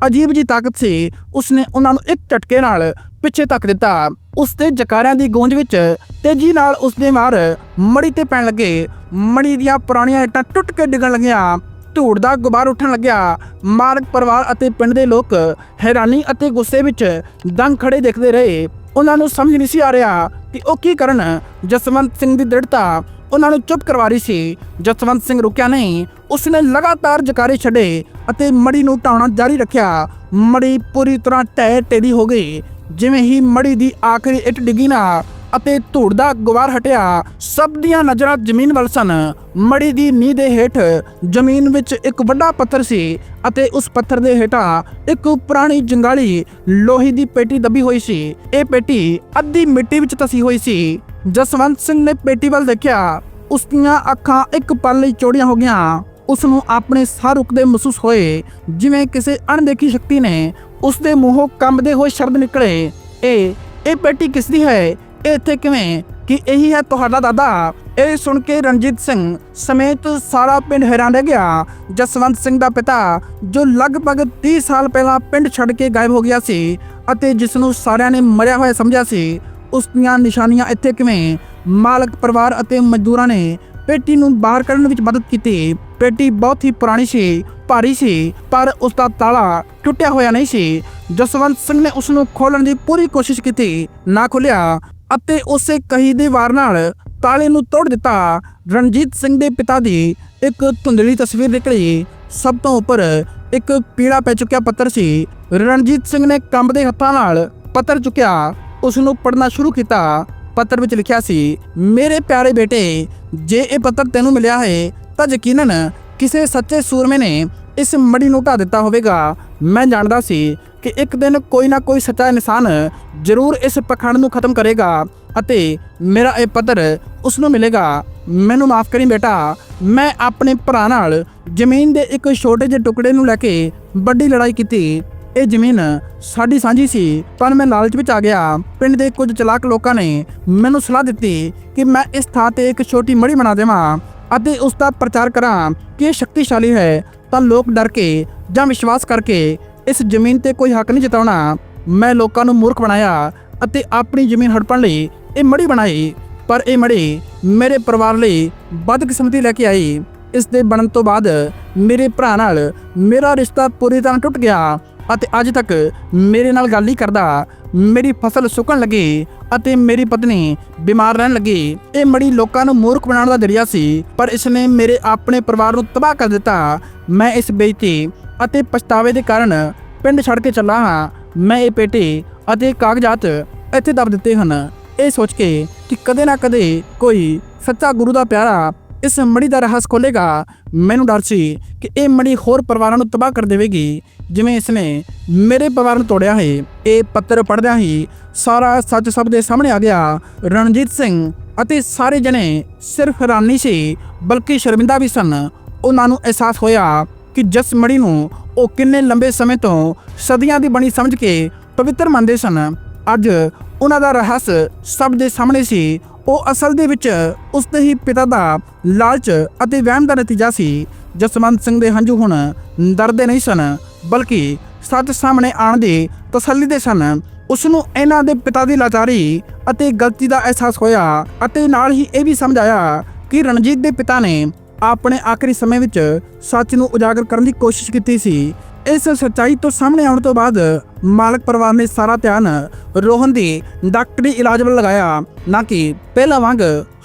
ਅਜੀਬ ਜੀ ਤਾਕਤ ਸੀ। ਉਸਨੇ ਉਹਨਾਂ ਨੂੰ ਇੱਕ ਝਟਕੇ ਨਾਲ ਪਿੱਛੇ ਧੱਕ ਦਿੱਤਾ। ਉਸਦੇ ਜਕਾਰਿਆਂ ਦੀ ਗੂੰਜ ਵਿੱਚ ਤੇਜ਼ੀ ਨਾਲ ਉਸਦੇ ਮਾਰ ਮੜੀ ਤੇ ਪੈਣ ਲੱਗੇ। ਮੜੀ ਦੀਆਂ ਪੁਰਾਣੀਆਂ ਇੱਟਾਂ ਟੁੱਟ ਕੇ ਡਿੱਗਣ ਲੱਗੀਆਂ। ਧੂੜ ਦਾ ਗੁਬਾਰ ਉੱਠਣ ਲੱਗਿਆ। ਮਾਰਗ ਪਰਿਵਾਰ ਅਤੇ ਪਿੰਡ ਦੇ ਲੋਕ ਹੈਰਾਨੀ ਅਤੇ ਗੁੱਸੇ ਵਿੱਚ ਦੰਗ ਖੜੇ ਦੇਖਦੇ ਰਹੇ। ਉਹਨਾਂ ਨੂੰ ਸਮਝ ਨਹੀਂ ਸੀ ਆ ਰਿਹਾ ਕਿ ਉਹ ਕੀ ਕਰਨ। ਜਸਵੰਤ ਸਿੰਘ ਦੀ ਦ੍ਰਿੜਤਾ ਉਹਨਾਂ ਨੂੰ ਚੁੱਪ ਕਰਵਾ ਰਹੀ ਸੀ। ਜਸਵੰਤ ਸਿੰਘ ਰੁਕਿਆ ਨਹੀਂ। ਉਸਨੇ ਲਗਾਤਾਰ ਜਕਾਰੇ ਛੱਡੇ ਅਤੇ ਮੜੀ ਨੂੰ ਢਾਉਣਾ ਜਾਰੀ ਰੱਖਿਆ। ਮੜੀ ਪੂਰੀ ਤਰ੍ਹਾਂ ਢਹਿ ਢੇਰੀ ਹੋ ਗਈ। ਜਿਵੇਂ ਹੀ ਮੜੀ ਦੀ ਆਖਰੀ ਇੱਟ ਡਿੱਗੀ ਨਾ ਅਤੇ ਧੂੜ ਦਾ ਗੁਬਾਰ ਹਟਿਆ। ਸਭ ਦੀਆਂ ਨਜ਼ਰਾਂ ਜ਼ਮੀਨ ਵੱਲ ਸਨ। ਮੜੀ ਦੀ ਨੀਂਹ ਦੇ ਹੇਠ ਜ਼ਮੀਨ ਵਿੱਚ ਇੱਕ ਵੱਡਾ ਪੱਥਰ ਸੀ ਅਤੇ ਉਸ ਪੱਥਰ ਦੇ ਹੇਠਾਂ ਇੱਕ ਪੁਰਾਣੀ ਜੰਗਾਲੀ ਲੋਹੇ ਦੀ ਪੇਟੀ ਦੱਬੀ ਹੋਈ ਸੀ। ਇਹ ਪੇਟੀ ਅੱਧੀ ਮਿੱਟੀ ਵਿੱਚ ਤਸੀ ਹੋਈ ਸੀ। ਜਸਵੰਤ ਸਿੰਘ ਨੇ ਪੇਟੀ ਵੱਲ ਦੇਖਿਆ। ਉਸ ਦੀਆਂ ਅੱਖਾਂ ਇੱਕ ਪਲ ਲਈ ਚੌੜੀਆਂ ਹੋ ਗਈਆਂ। ਉਸ ਨੂੰ ਆਪਣੇ ਸਾਹ ਰੁਕਦੇ ਮਹਿਸੂਸ ਹੋਏ। ਜਿਵੇਂ ਕਿਸੇ ਅਣਦੇਖੀ ਸ਼ਕਤੀ ਨੇ ਉਸ ਦੇ ਮੂੰਹੋਂ ਕੰਬਦੇ ਹੋਏ ਸ਼ਬਦ ਨਿਕਲੇ। ਇਹ ਇਹ ਪੇਟੀ ਕਿਸ ਦੀ ਹੈ? ਇੱਥੇ ਕਿਵੇਂ ਕਿ ਇਹੀ ਹੈ ਤੁਹਾਡਾ ਦਾਦਾ? ਇਹ ਸੁਣ ਕੇ ਰਣਜੀਤ ਸਿੰਘ ਸਮੇਤ ਸਾਰਾ ਪਿੰਡ ਹੈਰਾਨ ਰਹਿ ਗਿਆ। ਜਸਵੰਤ ਸਿੰਘ ਦਾ ਪਿਤਾ, ਜੋ ਲਗਭਗ 30 ਸਾਲ ਪਹਿਲਾਂ ਪਿੰਡ ਛੱਡ ਕੇ ਗਾਇਬ ਹੋ ਗਿਆ ਸੀ ਅਤੇ ਜਿਸ ਨੂੰ ਸਾਰਿਆਂ ਨੇ ਮਰਿਆ ਹੋਇਆ ਸਮਝਿਆ ਸੀ, ਉਸ ਦੀਆਂ ਨਿਸ਼ਾਨੀਆਂ ਇੱਥੇ ਕਿਵੇਂ? ਮਾਲਕ ਪਰਿਵਾਰ ਅਤੇ ਮਜ਼ਦੂਰਾਂ ਨੇ ਪੇਟੀ ਨੂੰ ਬਾਹਰ ਕੱਢਣ ਵਿੱਚ ਮਦਦ ਕੀਤੀ। ਪੇਟੀ ਬਹੁਤ ਹੀ ਪੁਰਾਣੀ ਸੀ, ਭਾਰੀ ਸੀ, ਪਰ ਉਸ ਦਾ ਤਾਲਾ ਟੁੱਟਿਆ ਹੋਇਆ ਨਹੀਂ ਸੀ। ਜਸਵੰਤ ਸਿੰਘ ਨੇ ਉਸ ਨੂੰ ਖੋਲਣ ਦੀ ਪੂਰੀ ਕੋਸ਼ਿਸ਼ ਕੀਤੀ, ਨਾ ਖੁੱਲਿਆ ਅਤੇ ਉਸੇ ਕਹੀ ਦੇ ਵਾਰ ਨਾਲ ਤਾਲੇ ਨੂੰ ਤੋੜ ਦਿੱਤਾ। ਰਣਜੀਤ ਸਿੰਘ ਦੇ ਪਿਤਾ ਦੀ ਇੱਕ ਧੁੰਦਲੀ ਤਸਵੀਰ ਨਿਕਲੀ। ਸਭ ਤੋਂ ਉੱਪਰ ਇੱਕ ਪੀੜਾ ਪੈ ਚੁੱਕਿਆ ਪੱਤਰ ਸੀ। ਰਣਜੀਤ ਸਿੰਘ ਨੇ ਕੰਬਦੇ ਹੱਥਾਂ ਨਾਲ ਪੱਤਰ ਚੁੱਕਿਆ। ਉਸ ਨੂੰ ਪੜ੍ਹਨਾ ਸ਼ੁਰੂ ਕੀਤਾ। ਪੱਤਰ ਵਿੱਚ ਲਿਖਿਆ ਸੀ, ਮੇਰੇ ਪਿਆਰੇ ਬੇਟੇ, ਜੇ ਇਹ ਪੱਤਰ ਤੈਨੂੰ ਮਿਲਿਆ ਹੈ, ਤਾਂ ਯਕੀਨਨ ਕਿਸੇ ਸੱਚੇ ਸੂਰਮੇ ਨੇ ਇਸ ਮੜੀ ਨੂੰ ਢਾ ਦਿੱਤਾ ਹੋਵੇਗਾ। ਮੈਂ ਜਾਣਦਾ ਸੀ ਕਿ ਇੱਕ ਦਿਨ ਕੋਈ ਨਾ ਕੋਈ ਸੱਚਾ ਇਨਸਾਨ ਜ਼ਰੂਰ ਇਸ ਪਖੰਡ ਨੂੰ ਖਤਮ ਕਰੇਗਾ ਅਤੇ ਮੇਰਾ ਇਹ ਪੱਤਰ ਉਸ ਨੂੰ ਮਿਲੇਗਾ। ਮੈਨੂੰ ਮਾਫ ਕਰੀ ਬੇਟਾ, ਮੈਂ ਆਪਣੇ ਭਰਾ ਨਾਲ ਜ਼ਮੀਨ ਦੇ ਇੱਕ ਛੋਟੇ ਜਿਹੇ ਟੁਕੜੇ ਨੂੰ ਲੈ ਕੇ ਵੱਡੀ ਲੜਾਈ ਕੀਤੀ। ਇਹ ਜ਼ਮੀਨ ਸਾਡੀ ਸਾਂਝੀ ਸੀ, ਪਰ ਮੈਂ ਲਾਲਚ ਵਿੱਚ ਆ ਗਿਆ। ਪਿੰਡ ਦੇ ਕੁਝ ਚਲਾਕ ਲੋਕਾਂ ਨੇ ਮੈਨੂੰ ਸਲਾਹ ਦਿੱਤੀ ਕਿ ਮੈਂ ਇਸ ਥਾਂ ਤੇ ਇੱਕ ਛੋਟੀ ਮੜੀ ਬਣਾ ਦੇਵਾਂ ਅਤੇ ਉਸ ਦਾ ਪ੍ਰਚਾਰ ਕਰਾਂ ਕਿ ਇਹ ਸ਼ਕਤੀਸ਼ਾਲੀ ਹੈ ਤਾਂ ਲੋਕ ਡਰ ਕੇ ਜਾਂ ਵਿਸ਼ਵਾਸ ਕਰਕੇ ਇਸ ਜ਼ਮੀਨ ਤੇ ਕੋਈ ਹੱਕ ਨਹੀਂ ਜਤਾਉਣਾ। ਮੈਂ ਲੋਕਾਂ ਨੂੰ ਮੂਰਖ ਬਣਾਇਆ ਅਤੇ ਆਪਣੀ ਜ਼ਮੀਨ ਹੜਪਣ ਲਈ ਇਹ ਮੜੀ ਬਣਾਈ। ਪਰ ਇਹ ਮੜੀ ਮੇਰੇ ਪਰਿਵਾਰ ਲਈ ਬਦਕਿਸਮਤੀ ਲੈ ਕੇ ਆਈ। ਇਸ ਦੇ ਬਣਨ ਤੋਂ ਬਾਅਦ ਮੇਰੇ ਭਰਾ ਨਾਲ ਮੇਰਾ ਰਿਸ਼ਤਾ ਪੂਰੀ ਤਰ੍ਹਾਂ ਟੁੱਟ ਗਿਆ ਅਤੇ ਅੱਜ ਤੱਕ ਮੇਰੇ ਨਾਲ ਗੱਲ ਨਹੀਂ ਕਰਦਾ। ਮੇਰੀ ਫਸਲ ਸੁੱਕਣ ਲੱਗੀ ਅਤੇ ਮੇਰੀ ਪਤਨੀ ਬਿਮਾਰ ਰਹਿਣ ਲੱਗੀ। ਇਹ ਮੜੀ ਲੋਕਾਂ ਨੂੰ ਮੂਰਖ ਬਣਾਉਣ ਦਾ ਦਰਿਆ ਸੀ, ਪਰ ਇਸ ਨੇ ਮੇਰੇ ਆਪਣੇ ਪਰਿਵਾਰ ਨੂੰ ਤਬਾਹ ਕਰ ਦਿੱਤਾ। ਮੈਂ ਇਸ ਬੇਇੱਜ਼ਤੀ ਅਤੇ ਪਛਤਾਵੇ ਦੇ ਕਾਰਨ ਪਿੰਡ ਛੱਡ ਕੇ ਚੱਲਾ ਹਾਂ। ਮੈਂ ਇਹ ਪੇਟੀ ਅਤੇ ਕਾਗਜ਼ਾਤ ਇੱਥੇ ਦੱਬ ਦਿੱਤੇ ਹਨ। ਇਹ ਸੋਚ ਕੇ ਕਿ ਕਦੇ ਨਾ ਕਦੇ ਕੋਈ ਸੱਚਾ ਗੁਰੂ ਦਾ ਪਿਆਰਾ ਇਸ ਮੜੀ ਦਾ ਰਹੱਸ ਖੋਲੇਗਾ ਮੈਨੂੰ ਡਰ ਸੀ ਕਿ ਇਹ ਮੜੀ ਹੋਰ ਪਰਿਵਾਰਾਂ ਨੂੰ ਤਬਾਹ ਕਰ ਦੇਵੇਗੀ, ਜਿਵੇਂ ਇਸ ਨੇ ਮੇਰੇ ਪਰਿਵਾਰ ਨੂੰ ਤੋੜਿਆ ਹੈ। ਇਹ ਪੱਤਰ ਪੜ੍ਹਦਿਆਂ ਹੀ ਸਾਰਾ ਸੱਚ ਸਭ ਦੇ ਸਾਹਮਣੇ ਆ ਗਿਆ। ਰਣਜੀਤ ਸਿੰਘ ਅਤੇ ਸਾਰੇ ਜਣੇ ਸਿਰਫ ਹੈਰਾਨੀ ਸੀ, ਬਲਕਿ ਸ਼ਰਮਿੰਦਾ ਵੀ ਸਨ। ਉਹਨਾਂ ਨੂੰ ਅਹਿਸਾਸ ਹੋਇਆ ਕਿ ਜਿਸ ਮੜੀ ਨੂੰ ਉਹ ਕਿੰਨੇ ਲੰਬੇ ਸਮੇਂ ਤੋਂ ਸਦੀਆਂ ਦੀ ਬਣੀ ਸਮਝ ਕੇ ਪਵਿੱਤਰ ਮੰਨਦੇ ਸਨ, ਅੱਜ ਉਹਨਾਂ ਦਾ ਰਹੱਸ ਸਭ ਦੇ ਸਾਹਮਣੇ ਸੀ। ਉਹ ਅਸਲ ਦੇ ਵਿੱਚ ਉਸ ਦੇ ਹੀ ਪਿਤਾ ਦਾ ਲਾਲਚ ਅਤੇ ਵਹਿਮ ਦਾ ਨਤੀਜਾ ਸੀ, ਜਸਵੰਤ ਸਿੰਘ ਦੇ ਹੰਝੂ ਹੁਣ ਡਰਦੇ ਨਹੀਂ ਸਨ, ਬਲਕਿ ਸੱਚ ਸਾਹਮਣੇ ਆਉਣ ਦੀ ਤਸੱਲੀ ਦੇ ਸਨ। ਉਸ ਨੂੰ ਇਹਨਾਂ ਦੇ ਪਿਤਾ ਦੀ ਲਾਚਾਰੀ ਅਤੇ ਗਲਤੀ ਦਾ ਅਹਿਸਾਸ ਹੋਇਆ ਅਤੇ ਨਾਲ ਹੀ ਇਹ ਵੀ ਸਮਝ ਆਇਆ ਕਿ ਰਣਜੀਤ ਦੇ ਪਿਤਾ ਨੇ ਆਪਣੇ ਆਖਰੀ ਸਮੇਂ ਵਿੱਚ ਸੱਚ ਨੂੰ ਉਜਾਗਰ ਕਰਨ ਦੀ ਕੋਸ਼ਿਸ਼ ਕੀਤੀ ਸੀ। ਇਸ ਸੱਚਾਈ ਤੋਂ ਸਾਹਮਣੇ ਆਉਣ ਤੋਂ ਬਾਅਦ ਮਾਲਕ ਪਰਿਵਾਰ ਨੇ ਸਾਰਾ ਧਿਆਨ ਰੋਹਨ ਦੀ ਡਾਕਟਰੀ ਇਲਾਜ ਵੱਲ ਲਗਾਇਆ, ਨਾ ਕਿ ਪਹਿਲਾਂ ਵਾਂਗ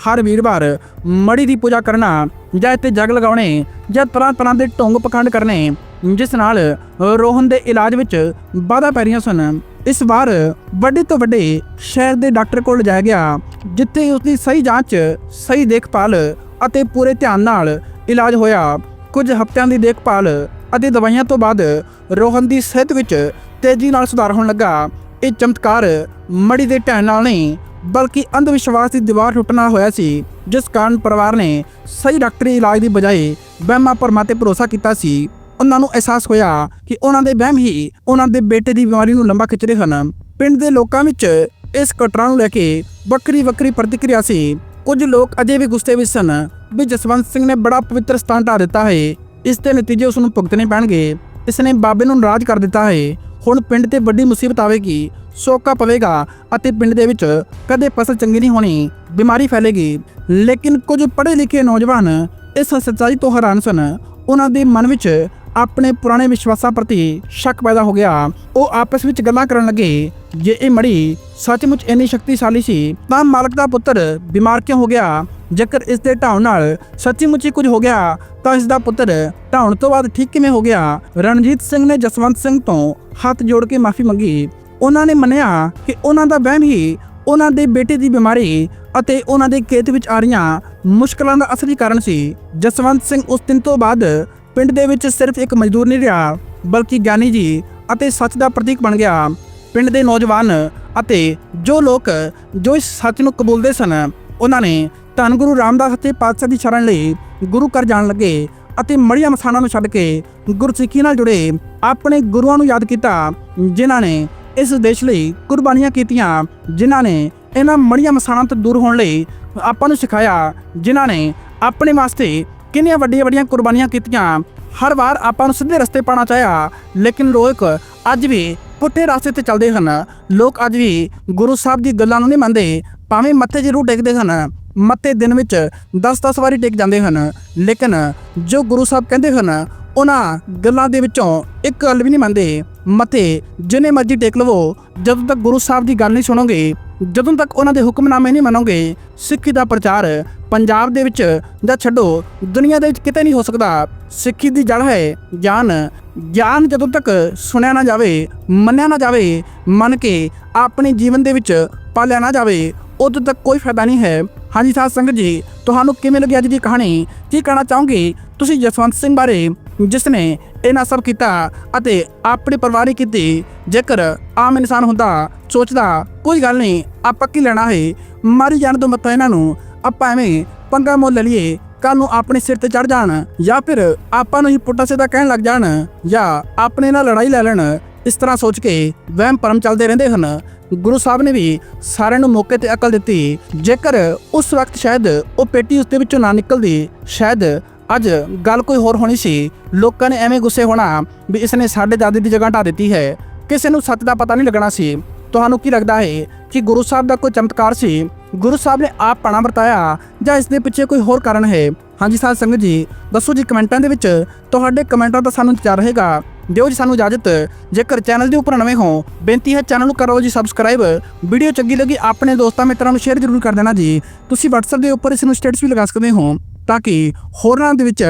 ਹਰ ਵੀਰਵਾਰ ਮੜੀ ਦੀ ਪੂਜਾ ਕਰਨਾ, ਜਾਂ ਇੱਥੇ ਜਗ ਲਗਾਉਣੇ ਜਾਂ ਤਰ੍ਹਾਂ ਤਰ੍ਹਾਂ ਦੇ ਢੋਂਗ ਪਖੰਡ ਕਰਨੇ, ਜਿਸ ਨਾਲ ਰੋਹਨ ਦੇ ਇਲਾਜ ਵਿੱਚ ਵਾਧਾ ਪੈ ਰਹੀਆਂ ਸਨ। ਇਸ ਵਾਰ ਵੱਡੇ ਤੋਂ ਵੱਡੇ ਸ਼ਹਿਰ ਦੇ ਡਾਕਟਰ ਕੋਲ ਲਿਜਾਇਆ ਗਿਆ, ਜਿੱਥੇ ਉਸ ਦੀ ਸਹੀ ਜਾਂਚ, ਸਹੀ ਦੇਖਭਾਲ ਅਤੇ ਪੂਰੇ ਧਿਆਨ ਨਾਲ ਇਲਾਜ ਹੋਇਆ। ਕੁਝ ਹਫ਼ਤਿਆਂ ਦੀ ਦੇਖਭਾਲ ਅਤੇ ਦਵਾਈਆਂ ਤੋਂ ਬਾਅਦ ਰੋਹਨ ਦੀ ਸਿਹਤ ਵਿੱਚ ਤੇਜ਼ੀ ਨਾਲ ਸੁਧਾਰ ਹੋਣ ਲੱਗਾ। ਇਹ ਚਮਤਕਾਰ ਮੜੀ ਦੇ ਢਹਿਣ ਨਾਲ ਨਹੀਂ, ਬਲਕਿ ਅੰਧ ਵਿਸ਼ਵਾਸ ਦੀ ਦੀਵਾਰ ਟੁੱਟਣਾ ਹੋਇਆ ਸੀ, ਜਿਸ ਕਾਰਨ ਪਰਿਵਾਰ ਨੇ ਸਹੀ ਡਾਕਟਰੀ ਇਲਾਜ ਦੀ ਬਜਾਏ ਵਹਿਮਾਂ ਭਰਮਾਂ ਤੇ ਭਰੋਸਾ ਕੀਤਾ ਸੀ। ਉਹਨਾਂ ਨੂੰ ਅਹਿਸਾਸ ਹੋਇਆ ਕਿ ਉਹਨਾਂ ਦੇ ਵਹਿਮ ਹੀ ਉਹਨਾਂ ਦੇ ਬੇਟੇ ਦੀ ਬਿਮਾਰੀ ਨੂੰ ਲੰਬਾ ਖਿੱਚ ਰਹੇ ਹਨ। ਪਿੰਡ ਦੇ ਲੋਕਾਂ ਵਿੱਚ ਇਸ ਘਟਨਾ ਨੂੰ ਲੈ ਕੇ ਵੱਖਰੀ ਵੱਖਰੀ ਪ੍ਰਤੀਕਿਰਿਆ ਸੀ। ਕੁਝ ਲੋਕ ਅਜੇ ਵੀ ਗੁੱਸੇ ਵਿੱਚ ਸਨ ਵੀ ਜਸਵੰਤ ਸਿੰਘ ਨੇ ਬੜਾ ਪਵਿੱਤਰ ਸਥਾਨ ਢਾ ਦਿੱਤਾ ਹੈ। ਇਸ ਦੇ ਨਤੀਜੇ ਉਸ ਨੂੰ ਭੁਗਤਣੇ ਪੈਣਗੇ। ਇਸ ਨੇ ਬਾਬੇ ਨੂੰ ਨਾਰਾਜ਼ ਕਰ ਦਿੱਤਾ ਹੈ। ਹੁਣ ਪਿੰਡ ਤੇ ਵੱਡੀ ਮੁਸੀਬਤ ਆਵੇਗੀ, ਸੋਕਾ ਪਵੇਗਾ ਅਤੇ ਪਿੰਡ ਦੇ ਵਿੱਚ ਕਦੇ ਫਸਲ ਚੰਗੀ ਨਹੀਂ ਹੋਣੀ, ਬਿਮਾਰੀ ਫੈਲੇਗੀ। ਲੇਕਿਨ ਕੁਝ ਪੜ੍ਹੇ ਲਿਖੇ ਨੌਜਵਾਨ ਇਸ ਸੱਚਾਈ ਤੋਂ ਹੈਰਾਨ ਸਨ। ਉਹਨਾਂ ਦੇ ਮਨ ਵਿੱਚ ਆਪਣੇ ਪੁਰਾਣੇ ਵਿਸ਼ਵਾਸਾਂ ਪ੍ਰਤੀ ਸ਼ੱਕ ਪੈਦਾ ਹੋ ਗਿਆ। ਉਹ ਆਪਸ ਵਿੱਚ ਗੱਲਾਂ ਕਰਨ ਲੱਗੇ। ਜੇ ਇਹ ਮੜੀ ਸੱਚਮੁੱਚ ਇੰਨੀ ਸ਼ਕਤੀਸ਼ਾਲੀ ਸੀ, ਤਾਂ ਮਾਲਕ ਦਾ ਪੁੱਤਰ ਬਿਮਾਰ ਕਿਉਂ ਹੋ ਗਿਆ? ਜੇਕਰ ਇਸ ਦੇ ਢਾਉਣ ਨਾਲ ਸੱਚੀਮੁੱਚ ਹੀ ਕੁਝ ਹੋ ਗਿਆ, ਤਾਂ ਇਸ ਦਾ ਪੁੱਤਰ ਢਾਉਣ ਤੋਂ ਬਾਅਦ ਠੀਕ ਕਿਵੇਂ ਹੋ ਗਿਆ? ਰਣਜੀਤ ਸਿੰਘ ਨੇ ਜਸਵੰਤ ਸਿੰਘ ਤੋਂ ਹੱਥ ਜੋੜ ਕੇ ਮਾਫੀ ਮੰਗੀ। ਉਹਨਾਂ ਨੇ ਮੰਨਿਆ ਕਿ ਉਹਨਾਂ ਦਾ ਵਹਿਮ ਹੀ ਉਹਨਾਂ ਦੇ ਬੇਟੇ ਦੀ ਬਿਮਾਰੀ ਅਤੇ ਉਹਨਾਂ ਦੇ ਖੇਤ ਵਿੱਚ ਆ ਰਹੀਆਂ ਮੁਸ਼ਕਲਾਂ ਦਾ ਅਸਲੀ ਕਾਰਨ ਸੀ। ਜਸਵੰਤ ਸਿੰਘ ਉਸ ਦਿਨ ਤੋਂ ਬਾਅਦ ਪਿੰਡ ਦੇ ਵਿੱਚ ਸਿਰਫ ਇੱਕ ਮਜ਼ਦੂਰ ਨਹੀਂ ਰਿਹਾ, ਬਲਕਿ ਗਿਆਨੀ ਜੀ ਅਤੇ ਸੱਚ ਦਾ ਪ੍ਰਤੀਕ ਬਣ ਗਿਆ। ਪਿੰਡ ਦੇ ਨੌਜਵਾਨ ਅਤੇ ਜੋ ਲੋਕ ਜੋ ਇਸ ਸੱਚ ਨੂੰ ਕਬੂਲਦੇ ਸਨ, ਉਹਨਾਂ ਨੇ ਧੰਨ ਗੁਰੂ ਰਾਮਦਾਸ ਅਤੇ ਪਾਤਸ਼ਾਹ ਦੀ ਸ਼ਰਨ ਲਈ ਗੁਰੂ ਘਰ ਜਾਣ ਲੱਗੇ ਅਤੇ ਮੜੀਆਂ ਮਸਾਣਾ ਨੂੰ ਛੱਡ ਕੇ ਗੁਰਸਿੱਖੀ ਨਾਲ ਜੁੜੇ ਆਪਣੇ ਗੁਰੂਆਂ ਨੂੰ ਯਾਦ ਕੀਤਾ, ਜਿਨ੍ਹਾਂ ਨੇ ਇਸ ਦੇਸ਼ ਲਈ ਕੁਰਬਾਨੀਆਂ ਕੀਤੀਆਂ, ਜਿਨ੍ਹਾਂ ਨੇ ਇਹਨਾਂ ਮੜੀਆਂ ਮਸਾਣਾ ਤੋਂ ਦੂਰ ਹੋਣ ਲਈ ਆਪਾਂ ਨੂੰ ਸਿਖਾਇਆ, ਜਿਨ੍ਹਾਂ ਨੇ ਆਪਣੇ ਵਾਸਤੇ ਕਿੰਨੀਆਂ ਵੱਡੀਆਂ ਵੱਡੀਆਂ ਕੁਰਬਾਨੀਆਂ ਕੀਤੀਆਂ। ਹਰ ਵਾਰ ਆਪਾਂ ਨੂੰ ਸਿੱਧੇ ਰਸਤੇ ਪਾਣਾ ਚਾਹਿਆ। ਲੇਕਿਨ ਲੋਕ ਅੱਜ ਵੀ ਪੁੱਠੇ ਰਸਤੇ ਤੇ ਚੱਲਦੇ ਹਨ। ਲੋਕ ਅੱਜ ਵੀ ਗੁਰੂ ਸਾਹਿਬ ਦੀ ਗੱਲਾਂ ਨੂੰ ਨਹੀਂ ਮੰਨਦੇ। ਭਾਵੇਂ ਮੱਥੇ ਜ਼ਰੂਰ ਟੇਕਦੇ ਹਨ, ਮੱਥੇ ਦਿਨ ਵਿੱਚ 10-10 ਵਾਰੀ ਟੇਕ ਜਾਂਦੇ ਹਨ। ਲੇਕਿਨ ਜੋ ਗੁਰੂ ਸਾਹਿਬ ਕਹਿੰਦੇ ਹਨ, ਉਹਨਾਂ ਗੱਲਾਂ ਦੇ ਵਿੱਚੋਂ ਇੱਕ ਗੱਲ ਵੀ ਨਹੀਂ ਮੰਨਦੇ। ਮੱਥੇ ਜਿੰਨੇ ਮਰਜ਼ੀ ਟੇਕ ਲਵੋ, ਜਦੋਂ ਤੱਕ ਗੁਰੂ ਸਾਹਿਬ ਦੀ ਗੱਲ ਨਹੀਂ ਸੁਣੋਗੇ, ਜਦੋਂ ਤੱਕ ਉਹਨਾਂ ਦੇ ਹੁਕਮਨਾਮੇ ਨਹੀਂ ਮੰਨੋਗੇ, ਸਿੱਖੀ ਦਾ ਪ੍ਰਚਾਰ ਪੰਜਾਬ ਦੇ ਵਿੱਚ ਜਾਂ ਛੱਡੋ, ਦੁਨੀਆ ਦੇ ਵਿੱਚ ਕਿਤੇ ਨਹੀਂ ਹੋ ਸਕਦਾ। ਸਿੱਖੀ ਦੀ ਜੜ ਹੈ ਗਿਆਨ। ਗਿਆਨ ਜਦੋਂ ਤੱਕ ਸੁਣਿਆ ਨਾ ਜਾਵੇ, ਮੰਨਿਆ ਨਾ ਜਾਵੇ, ਮੰਨ ਕੇ ਆਪਣੇ ਜੀਵਨ ਦੇ ਵਿੱਚ ਪਾਲਿਆ ਨਾ ਜਾਵੇ, ਉਦੋਂ ਤੱਕ ਕੋਈ ਫਾਇਦਾ ਨਹੀਂ ਹੈ। ਹਾਂਜੀ ਸਾਧ ਸੰਗਤ ਜੀ, ਤੁਹਾਨੂੰ ਕਿਵੇਂ ਲੱਗੀ ਅੱਜ ਦੀ ਕਹਾਣੀ? ਕੀ ਕਹਿਣਾ ਚਾਹੋਗੇ? ਤੁਸੀਂ ਜਸਵੰਤ ਸਿੰਘ ਬਾਰੇ, ਜਿਸ ਨੇ ਇਹਨਾਂ ਸਭ ਕੀਤਾ ਅਤੇ ਆਪਣੀ ਪਰਿਵਾਰ ਕੀਤੀ। ਜੇਕਰ ਆਮ ਇਨਸਾਨ ਹੁੰਦਾ, ਸੋਚਦਾ, ਕੋਈ ਗੱਲ ਨਹੀਂ, ਆਪਾਂ ਕੀ ਲੈਣਾ ਹੈ? ਮਾਰੀ ਜਾਣ ਤੋਂ ਮੱਤਾ ਇਹਨਾਂ ਨੂੰ, ਆਪਾਂ ਐਵੇਂ ਪੰਗਾ ਮੁੱਲ ਲੈ ਲਈਏ ਕੱਲ ਨੂੰ ਆਪਣੇ ਸਿਰ ਤੇ ਚੜ ਜਾਣ, ਜਾਂ ਫਿਰ ਆਪਾਂ ਨੂੰ ਹੀ ਪੁੱਟਾ ਸਿੱਧਾ ਕਹਿਣ ਲੱਗ ਜਾਣ, ਜਾਂ ਆਪਣੇ ਨਾਲ ਲੜਾਈ ਲੈ ਲੈਣ। ਇਸ ਤਰ੍ਹਾਂ ਸੋਚ ਕੇ ਵਹਿਮ ਭਰਮ ਚੱਲਦੇ ਰਹਿੰਦੇ ਹਨ। ਗੁਰੂ ਸਾਹਿਬ ਨੇ ਵੀ ਸਾਰਿਆਂ ਨੂੰ ਮੌਕੇ ਤੇ ਅਕਲ ਦਿੱਤੀ। ਜੇਕਰ ਉਸ ਵਕਤ ਸ਼ਾਇਦ ਉਹ ਪੇਟੀ ਉਸ ਦੇ ਵਿੱਚੋਂ ਨਾ ਨਿਕਲਦੀ, ਸ਼ਾਇਦ ਅੱਜ ਗੱਲ ਕੋਈ ਹੋਰ ਹੋਣੀ ਸੀ। ਲੋਕਾਂ ਨੇ ਐਵੇਂ ਗੁੱਸੇ ਹੋਣਾ ਵੀ ਇਸ ਨੇ ਸਾਡੇ ਦਾਦੇ ਦੀ ਜਗ੍ਹਾ ਢਾ ਦਿੱਤੀ ਹੈ। ਕਿਸੇ ਨੂੰ ਸੱਚ ਦਾ ਪਤਾ ਨਹੀਂ ਲੱਗਣਾ ਸੀ। ਤੁਹਾਨੂੰ ਕੀ ਲੱਗਦਾ ਹੈ ਕਿ ਗੁਰੂ ਸਾਹਿਬ ਦਾ ਕੋਈ ਚਮਤਕਾਰ ਸੀ? ਗੁਰੂ ਸਾਹਿਬ ਨੇ ਆਪ ਪਾਣਾ ਵਰਤਾਇਆ ਜਾਂ ਇਸ ਦੇ ਪਿੱਛੇ ਕੋਈ ਹੋਰ ਕਾਰਨ ਹੈ? ਹਾਂਜੀ ਸਾਧ ਸੰਗਤ ਜੀ, ਦੱਸੋ ਜੀ ਕਮੈਂਟਾਂ ਦੇ ਵਿੱਚ ਤੁਹਾਡੇ ਕਮੈਂਟਾਂ ਦਾ ਸਾਨੂੰ ਇੰਤਜ਼ਾਰ ਰਹੇਗਾ। ਦਿਓ ਜੀ ਸਾਨੂੰ ਇਜਾਜ਼ਤ। ਜੇਕਰ ਚੈਨਲ ਦੇ ਉੱਪਰ ਨਵੇਂ ਹੋ, ਬੇਨਤੀ ਹੈ ਚੈਨਲ ਨੂੰ ਕਰੋ ਜੀ ਸਬਸਕ੍ਰਾਈਬ। ਵੀਡੀਓ ਚੰਗੀ ਲੱਗੀ ਆਪਣੇ ਦੋਸਤਾਂ ਮਿੱਤਰਾਂ ਨੂੰ ਸ਼ੇਅਰ ਜ਼ਰੂਰ ਕਰ ਦੇਣਾ ਜੀ। ਤੁਸੀਂ WhatsApp ਦੇ ਉੱਪਰ ਇਸ ਨੂੰ ਸਟੇਟਸ ਵੀ ਲਗਾ ਸਕਦੇ ਹੋ। ਤਾਂ ਕਿ ਹੋਰਾਂ ਦੇ ਵਿੱਚ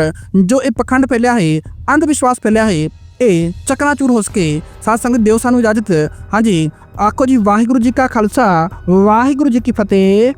ਜੋ ਇਹ ਪਖੰਡ ਫੈਲਿਆ ਹੈ ਅੰਧ ਵਿਸ਼ਵਾਸ ਫੈਲਿਆ ਹੈ, ਇਹ ਚਕਨਾਚੂਰ ਹੋ ਸਕੇ। ਸਾਧ ਸੰਗਤ ਦਿਓ ਸਾਨੂੰ ਇਜਾਜ਼ਤ। ਹਾਂਜੀ, ਆਖੋ ਜੀ, ਵਾਹਿਗੁਰੂ ਜੀ ਕਾ ਖਾਲਸਾ, ਵਾਹਿਗੁਰੂ ਜੀ ਕੀ ਫਤਿਹ।